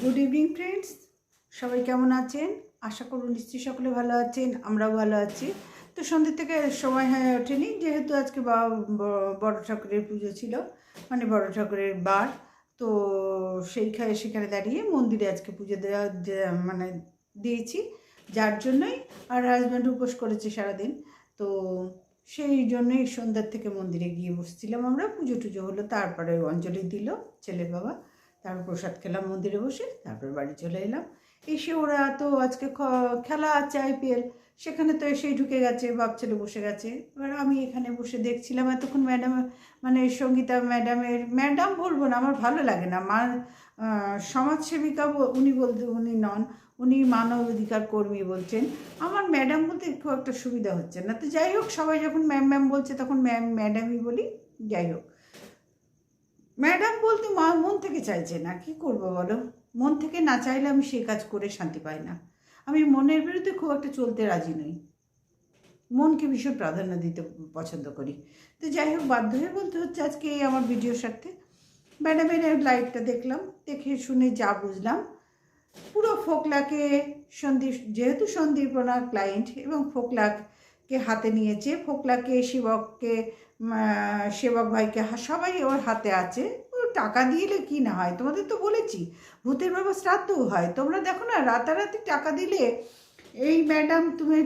Good evening friends সবাই কেমন আছেন? আশা করব নিশ্চয়ই সকলে ভালো আছেন, আমরাও ভালো আছি। তো সন্ধ্যে থেকে সময় হয়ে ওঠেনি, যেহেতু আজকে বাবা বড় ঠাকুরের পুজো ছিল মানে বড় ঠাকুরের বার, তো সেইখানে সেখানে দাঁড়িয়ে মন্দিরে আজকে পুজো দেওয়া মানে দিয়েছি। যার জন্যই আর হাজব্যান্ড উপোস করেছে সারাদিন, তো সেই জন্যই সন্ধ্যার থেকে মন্দিরে গিয়ে বসছিলাম আমরা, পুজো টুজো হলো, তারপরে অঞ্জলি দিল ছেলের বাবা। তারপর প্রসাদ খেলাম মন্দিরে বসে, তারপর বাড়ি চলে এলাম। এসে ওরা তো আজকে খেলা আছে আইপিএল সেখানে তো এসেই ঢুকে গেছে বাপ ছেলে বসে গেছে। এবার আমি এখানে বসে দেখছিলাম, এতক্ষণ ম্যাডাম মানে সঙ্গীতা ম্যাডামের, ম্যাডাম বলব না, আমার ভালো লাগে না, মা সমাজসেবিকা উনি বলতে, উনি নন, উনি মানব অধিকার কর্মী বলছেন। আমার ম্যাডাম বলতে খুব একটা সুবিধা হচ্ছে না। তো যাই হোক, সবাই যখন ম্যাম ম্যাম বলছে, তখন ম্যাম, ম্যাডামই বলি, যাই হোক। ম্যাডাম বলতে মা মন থেকে চাইছে না, কি করব বলো? মন থেকে না চাইলে আমি সেই কাজ করে শান্তি পাই না। আমি মনের বিরুদ্ধে খুব একটা চলতে রাজি নই। মনকে ভীষণ প্রাধান্য দিতে পছন্দ করি। তো যাই হোক, বাধ্য হয়ে বলতে হচ্ছে আজকে এই আমার ভিডিওর সাথে। ম্যাডামের লাইভটা দেখলাম, দেখে শুনে যা বুঝলাম, পুরো ফোকলাকে সন্দীপ, যেহেতু সন্দীপনা ক্লায়েন্ট এবং ফোকলাকে হাতে নিয়েছে, ফোকলাকে, শিবককে সেবক ভাইকে সবাই ওর হাতে আছে। ও টাকা দিলে কি না হয়? তোমাদের তো বলেছি, ভূতের বাবা শ্রাদ্ধও হয়। তোমরা দেখো না, রাতারাতি টাকা দিলে এই ম্যাডাম, তুমি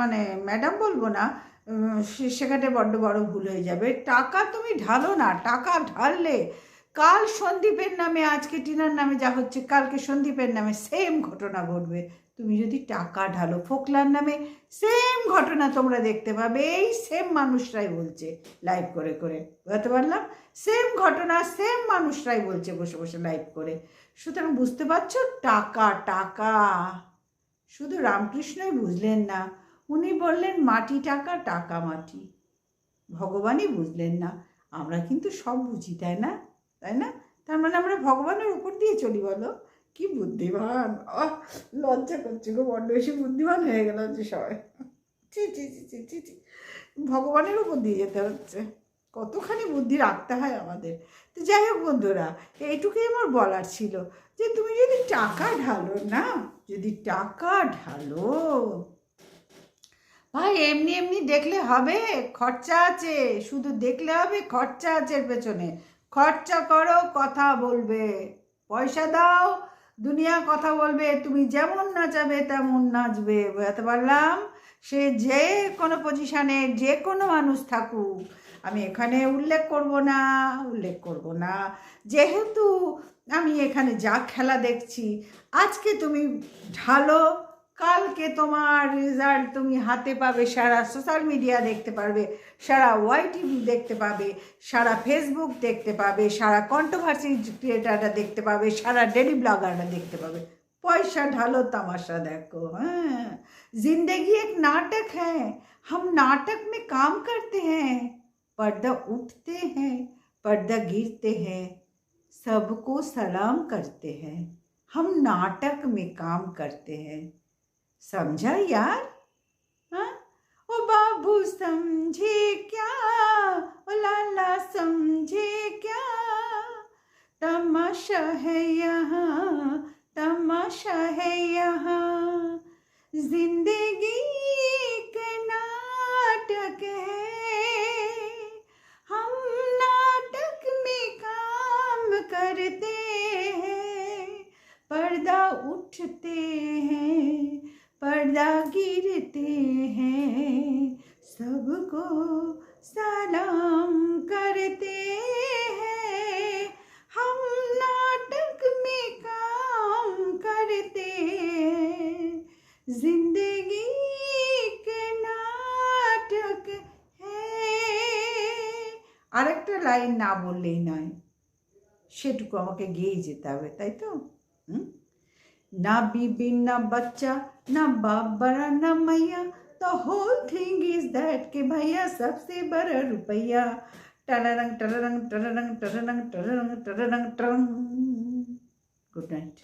মানে ম্যাডাম বলব না সেখানে বড্ড বড় ভুল হয়ে যাবে। টাকা তুমি ঢালো না, টাকা ঢাললে কাল সন্দীপের নামে, আজকে টিনার নামে যা হচ্ছে, কালকে সন্দীপের নামে সেম ঘটনা ঘটবে। তুমি যদি টাকা ঢালো ফোকলার নামে সেম ঘটনা তোমরা দেখতে পাবে। এই সেম মানুষরাই বলছে লাইভ করে করে। বুঝতে পারলাম? সেম ঘটনা সেম মানুষরাই বলছে বসে বসে লাইভ করে। সুতরাং বুঝতে পারছ? টাকা টাকা। শুধু রামকৃষ্ণই বুঝলেন না। উনি বললেন, মাটি টাকা টাকা মাটি। ভগবানই বুঝলেন না। আমরা কিন্তু সব বুঝি, তাই না? তাই না? তার মানে আমরা ভগবানের উপর দিয়ে চলি বলো। কি বুদ্ধিমান। লজ্জা করছে গো, বড্ড বেশি বুদ্ধিমান হয়ে গেল যে সবাই। ছি ছি ছি ছি ছি ছি। ভগবানের উপর দিয়ে যেতে হচ্ছে। কতখানি বুদ্ধি রাখতে হয় আমাদের। তো যাই হোক বন্ধুরা, এইটুকুই আমার বলার ছিল যে তুমি যদি টাকা ঢালো না, যদি টাকা ঢালো, ভাই এমনি এমনি দেখলে হবে, খরচা আছে। শুধু দেখলে হবে খরচা আছে এর পেছনে। খরচা করো, কথা বলবে। পয়সা দাও, দুনিয়া কথা বলবে, তুমি যেমন নাচাবে তেমন নাচবে, বুঝতে পারলাম? সে যে কোনো পজিশানে যে কোনো মানুষ থাকুক, আমি এখানে উল্লেখ করব না, উল্লেখ করব না। যেহেতু আমি এখানে যা খেলা দেখছি, আজকে তুমি ঢালো কালকে তোমার রেজাল্ট তুমি হাতে পাবে সারা সোশ্যাল মিডিয়া দেখতে পারবে সারা ওয়াইটিভি দেখতে পাবে সারা ফেসবুক দেখতে পাবে সারা কন্ট্রোভার্সি ক্রিয়েটাররা দেখতে পাবে সারা ডেলি ব্লগাররা দেখতে পাবে পয়সা ঢালো তামাশা দেখো হ্যাঁ जिंदगी एक नाटक है हम नाटक में काम करते हैं पर्दा उठते हैं पर्दा गिरते हैं सबको सलाम करते हैं हम नाटक में काम करते हैं समझा यार? हाँ? ओ बाबू, समझे क्या? ओ लाला, समझे क्या? तमाशा है यहाँ, तमाशा है यहाँ। ज़िंदगी एक नाटक है। हम नाटक में काम करते हैं, पर्दा उठते हैं। पर्दा गिरते हैं सबको सलाम करते हैं हम नाटक में काम करते हैं जिंदगी के नाटक है আরেকটা লাইন না বললেই নয় সেটুকু আমাকে গেয়ে যেতে হবে তাই তো হুম না বিবি না বাচ্চা ना बाप बड़ा, ना मैया। The whole thing is that के भैया सबसे बड़ा रुपया। टररंग टररंग टररंग टररंग टररंग टररंग टररंग गुड नाइट।